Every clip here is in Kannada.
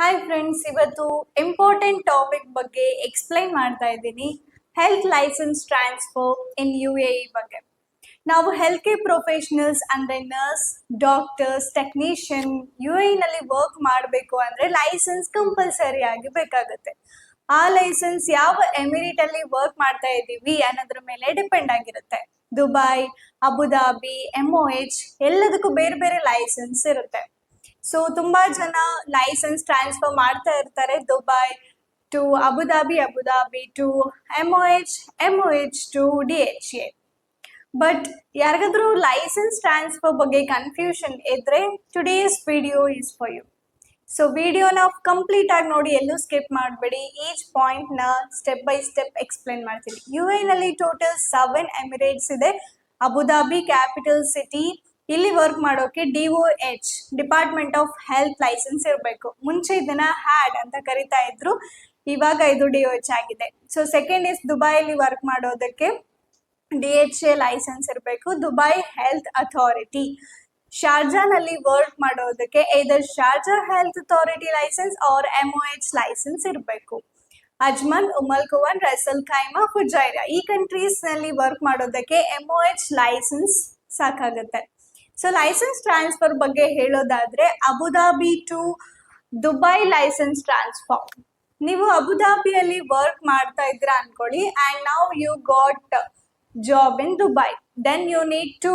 ಹಾಯ್ ಫ್ರೆಂಡ್ಸ್ ಇವತ್ತು ಇಂಪಾರ್ಟೆಂಟ್ ಟಾಪಿಕ್ ಬಗ್ಗೆ ಎಕ್ಸ್ಪ್ಲೈನ್ ಮಾಡ್ತಾ ಇದ್ದೀನಿ. Health licence transfer in U A ಬಗ್ಗೆ. ನಾವು ಹೆಲ್ತ್ ಕೇರ್ ಪ್ರೊಫೆಷನಲ್ಸ್ ಅಂದ್ರೆ ನರ್ಸ್ ಡಾಕ್ಟರ್ಸ್ ಟೆಕ್ನಿಷಿಯನ್ ಯು ನಲ್ಲಿ ವರ್ಕ್ ಮಾಡಬೇಕು ಅಂದ್ರೆ ಲೈಸೆನ್ಸ್ ಕಂಪಲ್ಸರಿ ಆಗಿ ಬೇಕಾಗುತ್ತೆ. ಆ ಲೈಸೆನ್ಸ್ ಯಾವ ಎಮಿರೇಟ್ ಅಲ್ಲಿ ವರ್ಕ್ ಮಾಡ್ತಾ ಇದ್ದೀವಿ ಅನ್ನೋದ್ರ ಮೇಲೆ ಡಿಪೆಂಡ್ ಆಗಿರುತ್ತೆ. ದುಬೈ ಅಬುದಾಬಿ ಎಂಒ ಎಚ್ ಎಲ್ಲದಕ್ಕೂ ಬೇರೆ ಬೇರೆ ಲೈಸೆನ್ಸ್ ಇರುತ್ತೆ. ಸೊ ತುಂಬಾ ಜನ ಲೈಸೆನ್ಸ್ ಟ್ರಾನ್ಸ್ಫರ್ ಮಾಡ್ತಾ ಇರ್ತಾರೆ. Dubai to Abu Dhabi Abu Dhabi to M O H M H to D H A but ಯಾರಿಗಾದ್ರೂ ಲೈಸೆನ್ಸ್ ಟ್ರಾನ್ಸ್ಫರ್ ಬಗ್ಗೆ ಕನ್ಫ್ಯೂಷನ್ ಇದ್ರೆ today's video is for you so ವಿಡಿಯೋನ ಕಂಪ್ಲೀಟ್ ಆಗಿ ನೋಡಿ, ಎಲ್ಲೂ ಸ್ಕಿಪ್ ಮಾಡಬೇಡಿ. ಈಚ್ ಪಾಯಿಂಟ್ನ ಸ್ಟೆಪ್ ಬೈ ಸ್ಟೆಪ್ ಎಕ್ಸ್ಪ್ಲೇನ್ ಮಾಡ್ತೀನಿ. ಯು ನಲ್ಲಿ ಟೋಟಲ್ ಸೆವೆನ್ ಎಮಿರೇಟ್ಸ್ ಇದೆ. ಅಬುದಾಬಿ ಕ್ಯಾಪಿಟಲ್ ಸಿಟಿ ಇಲ್ಲಿ ವರ್ಕ್ ಮಾಡೋಕೆ D O H department of health licence ಇರಬೇಕು. ಮುಂಚೆ ಇದನ್ನ ಹ್ಯಾಡ್ ಅಂತ ಕರಿತಾ ಇದ್ರು, ಇವಾಗ ಇದು ಡಿ ಒ ಎಚ್ ಆಗಿದೆ. ಸೊ ಸೆಕೆಂಡ್ ಇಸ್ ದುಬೈಲಿ ವರ್ಕ್ ಮಾಡೋದಕ್ಕೆ ಡಿ ಎಚ್ ಎ ಲೈಸೆನ್ಸ್ ಇರಬೇಕು. ದುಬೈ ಹೆಲ್ತ್ ಅಥಾರಿಟಿ ಶಾರ್ಜಾನಲ್ಲಿ ವರ್ಕ್ ಮಾಡೋದಕ್ಕೆ ಇದರ್ Sharjah health authority licence or M O H licence ಇರಬೇಕು. Ajman Umm al Quwain Ras al Khaimah Fujairah ಈ ಕಂಟ್ರೀಸ್ನಲ್ಲಿ ವರ್ಕ್ ಮಾಡೋದಕ್ಕೆ ಎಂ ಒ ಎಚ್ ಲೈಸೆನ್ಸ್ ಸಾಕಾಗುತ್ತೆ. ಸೊ ಲೈಸೆನ್ಸ್ ಟ್ರಾನ್ಸ್ಫರ್ ಬಗ್ಗೆ ಹೇಳೋದಾದ್ರೆ Abu Dhabi to Dubai licence transfer ನೀವು ಅಬುದಾಬಿಯಲ್ಲಿ ವರ್ಕ್ ಮಾಡ್ತಾ ಇದ್ರ ಅನ್ಕೊಳ್ಳಿ. And now you got job in Dubai then you need to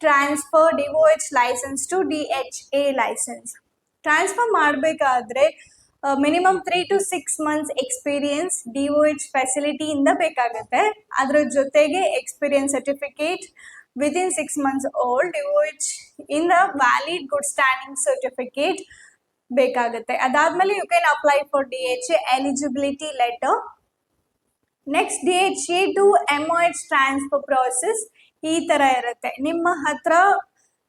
transfer D O H licence to D H A licence transfer ಮಾಡಬೇಕಾದ್ರೆ minimum three to six months experience D O H ಫೆಸಿಲಿಟಿಯಿಂದ ಬೇಕಾಗುತ್ತೆ. ಅದರ ಜೊತೆಗೆ experience certificate within six months old, which in the valid good standing certificate ಬೇಕಾಗುತ್ತೆ. ಅದಾದ್ಮೇಲೆ you can apply for D H A eligibility letter next D H A to M H transfer process ಈ ತರ ಇರುತ್ತೆ. ನಿಮ್ಮ ಹತ್ರ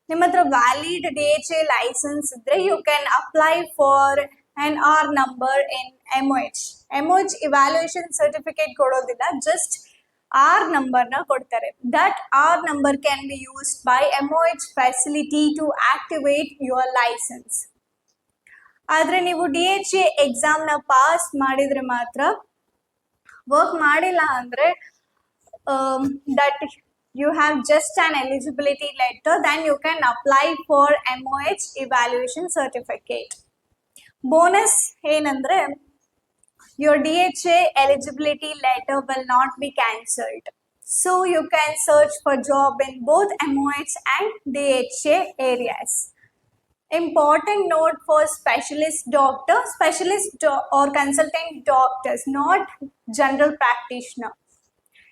ನಿಮ್ಮ ಹತ್ರ valid D H A licence ಇದ್ರೆ you can apply for an R number in M H M H evaluation certificate ಕೊಡೋದಿಲ್ಲ ಜಸ್ಟ್ ಆರ್ ನಂಬರ್ನ ಕೊಡ್ತಾರೆ that R number can be used by M O H facility to activate your licence ಆದ್ರೆ ನೀವು ಡಿ ಎಚ್ ಎ ಎಕ್ಸಾಮ್ನ ಪಾಸ್ ಮಾಡಿದ್ರೆ ಮಾತ್ರ ವರ್ಕ್ ಮಾಡಿಲ್ಲ ಅಂದ್ರೆ that you have just an eligibility letter then you can apply for M O H evaluation certificate bonus ಏನಂದ್ರೆ your DHA eligibility letter will not be cancelled. So you can search for job in both MOH and DHA areas. Important note for specialist doctor, specialist do- or consultant doctors, not general practitioner.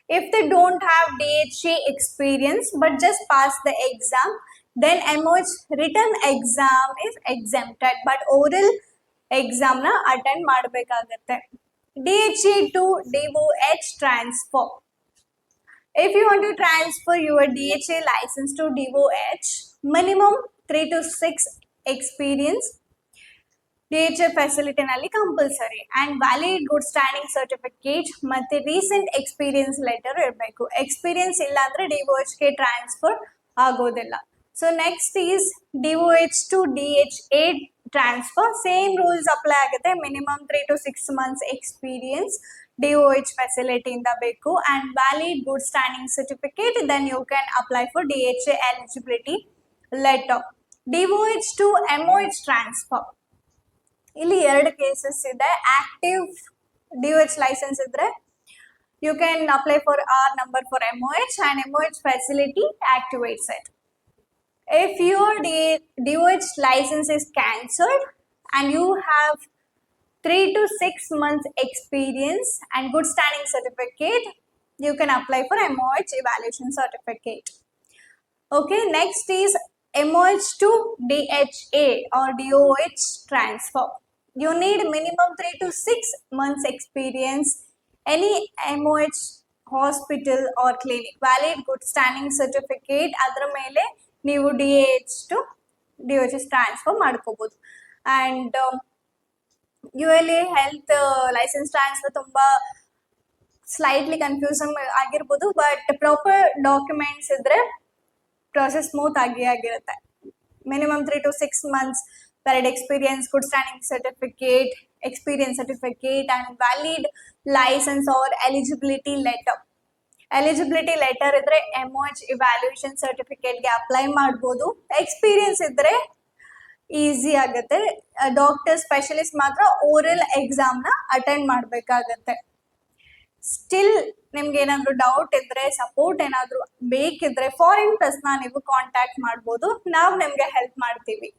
If they don't have DHA experience but just pass the exam, then MOH written exam is exempted, but oral ಎಕ್ಸಾಮ್ನ ಅಟೆಂಡ್ ಮಾಡಬೇಕಾಗತ್ತೆ. D H to D O H transfer if you want to transfer your D H A licence to D O H minimum three to six experience D H A ಫೆಸಿಲಿಟಿನಲ್ಲಿ compulsory and valid good standing certificate ಮತ್ತು ರೀಸೆಂಟ್ ಎಕ್ಸ್ಪೀರಿಯನ್ಸ್ ಲೆಟರ್ ಇರಬೇಕು. ಎಕ್ಸ್ಪೀರಿಯನ್ಸ್ ಇಲ್ಲ ಅಂದರೆ ಡಿ ಒ ಎಚ್ಗೆ ಟ್ರಾನ್ಸ್ಫರ್ ಆಗೋದಿಲ್ಲ. So next is D O H to D H A transfer same rules apply ಆಗುತ್ತೆ. Minimum three to six months experience D O H ಫೆಸಿಲಿಟಿಯಿಂದ ಬೇಕು. And valid good standing certificate then you can apply for D H eligibility letter D O H to M O H transfer ಇಲ್ಲಿ ಎರಡು ಕೇಸಸ್ ಇದೆ. Active D O H licence ಇದ್ರೆ you can apply for R number for M O H and M O H facility activates it if your D- DOH license is cancelled and you have three to six months experience and good standing certificate, you can apply for MOH evaluation certificate. Okay, next is MOH to DHA or DOH transfer. You need minimum three to six months experience. Any MOH hospital or clinic valid good standing certificate ಅದರ ಮೇಲೆ ನೀವು D H to D H S transfer ಮಾಡ್ಕೋಬೋದು and U L A health licence transfer ತುಂಬ ಸ್ಲೈಟ್ಲಿ ಕನ್ಫ್ಯೂಸನ್ ಆಗಿರ್ಬೋದು ಬಟ್ ಪ್ರಾಪರ್ ಡಾಕ್ಯುಮೆಂಟ್ಸ್ ಇದ್ರೆ ಪ್ರೊಸೆಸ್ ಸ್ಮೂತ್ ಆಗಿ ಆಗಿರುತ್ತೆ minimum three to six months valid experience, good standing certificate, experience certificate, and valid license or eligibility letter. Eligibility letter ಇದ್ರೆ ಎಮೋಜ್ ಇವ್ಯಾಲ್ಯೂಯೇಷನ್ ಸರ್ಟಿಫಿಕೇಟ್ಗೆ ಅಪ್ಲೈ ಮಾಡ್ಬೋದು. ಎಕ್ಸ್ಪೀರಿಯನ್ಸ್ ಇದ್ರೆ ಈಸಿ ಆಗುತ್ತೆ. ಡಾಕ್ಟರ್ ಸ್ಪೆಷಲಿಸ್ಟ್ ಮಾತ್ರ ಓರಲ್ ಎಕ್ಸಾಮ್ನ ಅಟೆಂಡ್ ಮಾಡಬೇಕಾಗತ್ತೆ. ಸ್ಟಿಲ್ ನಿಮ್ಗೆ ಏನಾದ್ರು ಡೌಟ್ ಇದ್ರೆ ಸಪೋರ್ಟ್ ಏನಾದ್ರು ಬೇಕಿದ್ರೆ ಫಾರಿನ್ ಪ್ಲಸ್ನ ನೀವು ಕಾಂಟ್ಯಾಕ್ಟ್ ಮಾಡ್ಬೋದು. ನಾವು ನಿಮ್ಗೆ ಹೆಲ್ಪ್ ಮಾಡ್ತೀವಿ.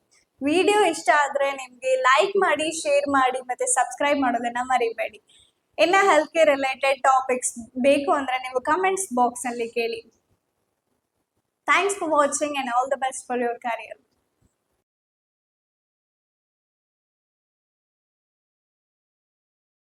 ವಿಡಿಯೋ ಇಷ್ಟ ಆದ್ರೆ ನಿಮ್ಗೆ ಲೈಕ್ ಮಾಡಿ ಶೇರ್ ಮಾಡಿ, ಮತ್ತೆ ಸಬ್ಸ್ಕ್ರೈಬ್ ಮಾಡೋದನ್ನ ಮರಿಬೇಡಿ. ಇನ್ನ ಹೆಲ್ತ್ ಕೇರ್ ರಿಲೇಟೆಡ್ ಟಾಪಿಕ್ಸ್ ಬೇಕು ಅಂದ್ರೆ ನೀವು ಕಮೆಂಟ್ಸ್ ಬಾಕ್ಸ್ ಅಲ್ಲಿ ಕೇಳಿ. Thanks for watching and all the best for your career